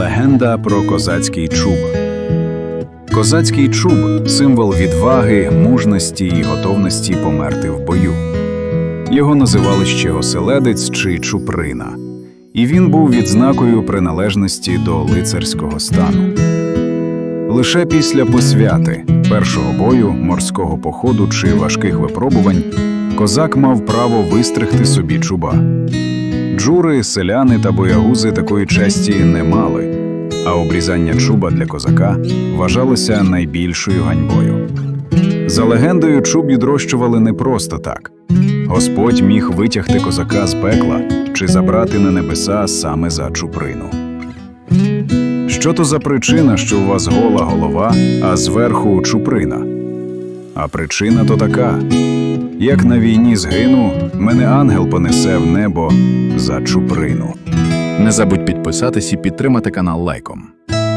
Легенда про козацький чуб. Козацький чуб символ відваги, мужності і готовності померти в бою. Його називали ще оселедець чи чуприна, і він був відзнакою приналежності до лицарського стану. Лише після посвяти, першого бою, морського походу чи важких випробувань козак мав право вистригти собі чуба. Джури, селяни та боягузи такої честі не мали, а обрізання чуба для козака вважалося найбільшою ганьбою. За легендою, чуб відрощували не просто так. Господь міг витягти козака з пекла чи забрати на небеса саме за чуприну. Що то за причина, що у вас гола голова, а зверху чуприна? А причина то така: як на війні згину, мене ангел понесе в небо за чуприну. Не забудь підписатись і підтримати канал лайком.